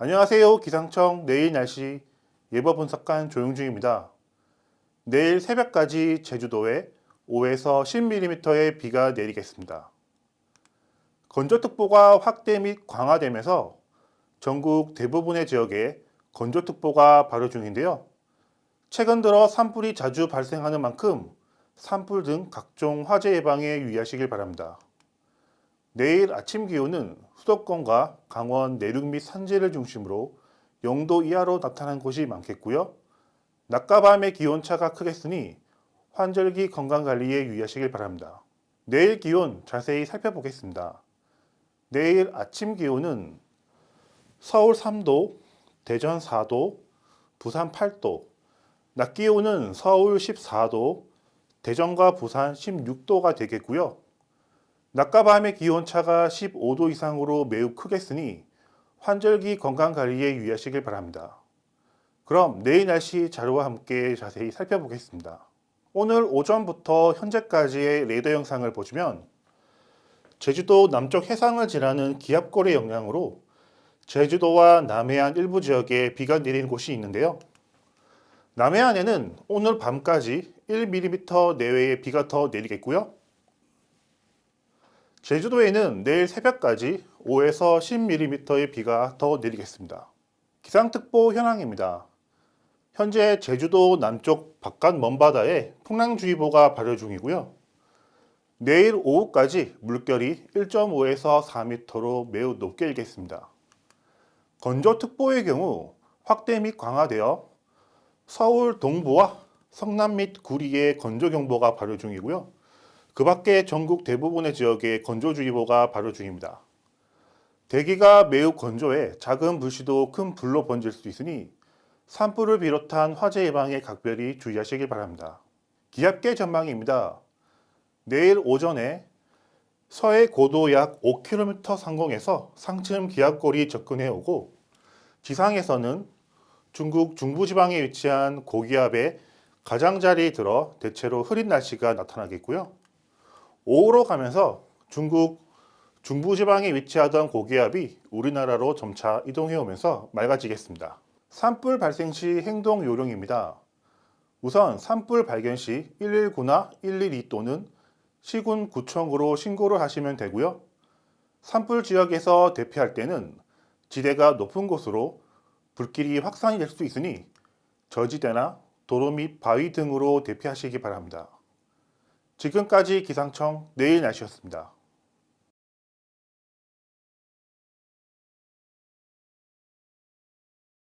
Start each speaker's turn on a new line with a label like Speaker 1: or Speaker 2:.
Speaker 1: 안녕하세요. 기상청 내일 날씨 예보 분석관 조용중입니다. 내일 새벽까지 제주도에 5에서 10mm의 비가 내리겠습니다. 건조특보가 확대 및 강화되면서 전국 대부분의 지역에 건조특보가 발효 중인데요. 최근 들어 산불이 자주 발생하는 만큼 산불 등 각종 화재 예방에 유의하시길 바랍니다. 내일 아침 기온은 수도권과 강원 내륙 및 산지를 중심으로 0도 이하로 나타난 곳이 많겠고요. 낮과 밤의 기온차가 크겠으니 환절기 건강관리에 유의하시길 바랍니다. 내일 기온 자세히 살펴보겠습니다. 내일 아침 기온은 서울 3도, 대전 4도, 부산 8도, 낮 기온은 서울 14도, 대전과 부산 16도가 되겠고요. 낮과 밤의 기온 차가 15도 이상으로 매우 크겠으니 환절기 건강 관리에 유의하시길 바랍니다. 그럼 내일 날씨 자료와 함께 자세히 살펴보겠습니다. 오늘 오전부터 현재까지의 레이더 영상을 보시면 제주도 남쪽 해상을 지나는 기압골의 영향으로 제주도와 남해안 일부 지역에 비가 내리는 곳이 있는데요. 남해안에는 오늘 밤까지 1mm 내외의 비가 더 내리겠고요. 제주도에는 내일 새벽까지 5에서 10mm의 비가 더 내리겠습니다. 기상특보 현황입니다. 현재 제주도 남쪽 바깥 먼바다에 풍랑주의보가 발효 중이고요. 내일 오후까지 물결이 1.5에서 4m로 매우 높게 일겠습니다. 건조특보의 경우 확대 및 강화되어 서울 동부와 성남 및 구리에 건조경보가 발효 중이고요. 그 밖에 전국 대부분의 지역에 건조주의보가 발효 중입니다. 대기가 매우 건조해 작은 불씨도 큰 불로 번질 수 있으니 산불을 비롯한 화재 예방에 각별히 주의하시길 바랍니다. 기압계 전망입니다. 내일 오전에 서해 고도 약 5km 상공에서 상층 기압골이 접근해 오고 지상에서는 중국 중부지방에 위치한 고기압의 가장자리에 들어 대체로 흐린 날씨가 나타나겠고요. 오후로 가면서 중국 중부지방에 위치하던 고기압이 우리나라로 점차 이동해 오면서 맑아지겠습니다. 산불 발생 시 행동 요령입니다. 우선 산불 발견 시 119나 112 또는 시군 구청으로 신고를 하시면 되고요. 산불 지역에서 대피할 때는 지대가 높은 곳으로 불길이 확산이 될 수 있으니 저지대나 도로 및 바위 등으로 대피하시기 바랍니다. 지금까지 기상청 내일 날씨였습니다.